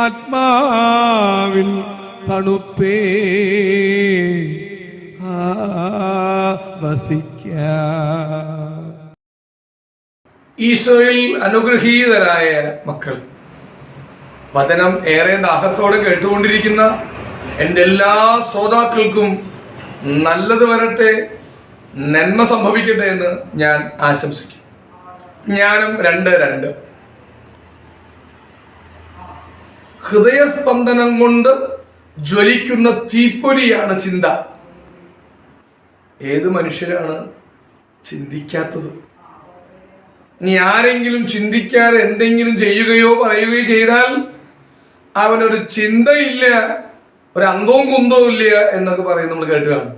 ആത്മാവിൻ തണുപ്പേ. വസിക്ക. ഈശോയിൽ അനുഗ്രഹീതരായ മക്കൾ വചനം ഏറെ ദാഹത്തോടെ കേട്ടുകൊണ്ടിരിക്കുന്ന എന്റെ എല്ലാ ശ്രോതാക്കൾക്കും നല്ലത് വരട്ടെ നന്മ സംഭവിക്കട്ടെ എന്ന് ഞാൻ ആശംസിക്കും ജ്ഞാനം രണ്ട് രണ്ട്. ഹൃദയസ്പന്ദനം കൊണ്ട് ജ്വലിക്കുന്ന തീപ്പൊരിയാണ് ചിന്ത. ഏത് മനുഷ്യരാണ് ചിന്തിക്കാത്തത്? ഇനി ആരെങ്കിലും ചിന്തിക്കാതെ എന്തെങ്കിലും ചെയ്യുകയോ പറയുകയോ ചെയ്താൽ അവനൊരു ചിന്തയില്ല ഒരു അന്തവും കുന്തവും ഇല്ല എന്നൊക്കെ പറയും നമ്മൾ കേട്ട് കാണും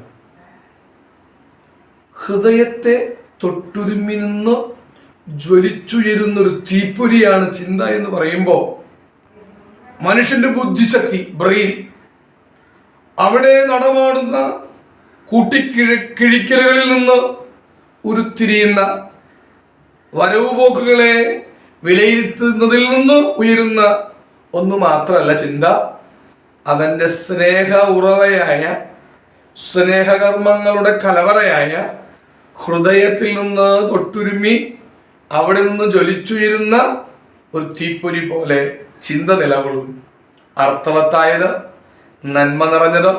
ഹൃദയത്തെ തൊട്ടുരുമ്മി നിന്ന് ജ്വലിച്ചുയരുന്നൊരു തീപ്പൊരിയാണ് ചിന്ത എന്ന് പറയുമ്പോൾ മനുഷ്യന്റെ ബുദ്ധിശക്തി ബ്രെയിൻ അവിടെ നടമാടുന്ന കൂട്ടിക്കിഴ കിഴിക്കലുകളിൽ നിന്ന് ഉരുത്തിരിയുന്ന വരവ് പോക്കുകളെ വിലയിരുത്തുന്നതിൽ നിന്ന് ഉയരുന്ന ഒന്ന് മാത്രമല്ല ചിന്ത. അവന്റെ സ്നേഹ ഉറവയായ സ്നേഹകർമ്മങ്ങളുടെ കലവറയായ ഹൃദയത്തിൽ നിന്ന് തൊട്ടുരുമി അവിടെ നിന്ന് ജ്വലിച്ചുയരുന്ന ഒരു തീപ്പൊരി പോലെ ചിന്ത നിലകൊള്ളും. അർത്ഥവത്തായത് നന്മ നിറഞ്ഞത്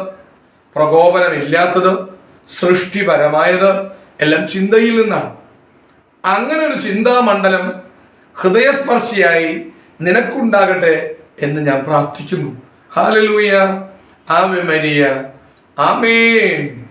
പ്രകോപനമില്ലാത്തത് സൃഷ്ടിപരമായത് എല്ലാം ചിന്തയിൽ നിന്നാണ്. അങ്ങനെ ഒരു ചിന്താമണ്ഡലം ഹൃദയസ്പർശിയായി നിനക്കുണ്ടാകട്ടെ എന്ന് ഞാൻ പ്രാർത്ഥിക്കുന്നു. ഹാലലൂയ ആമേ മരിയ ആമേൻ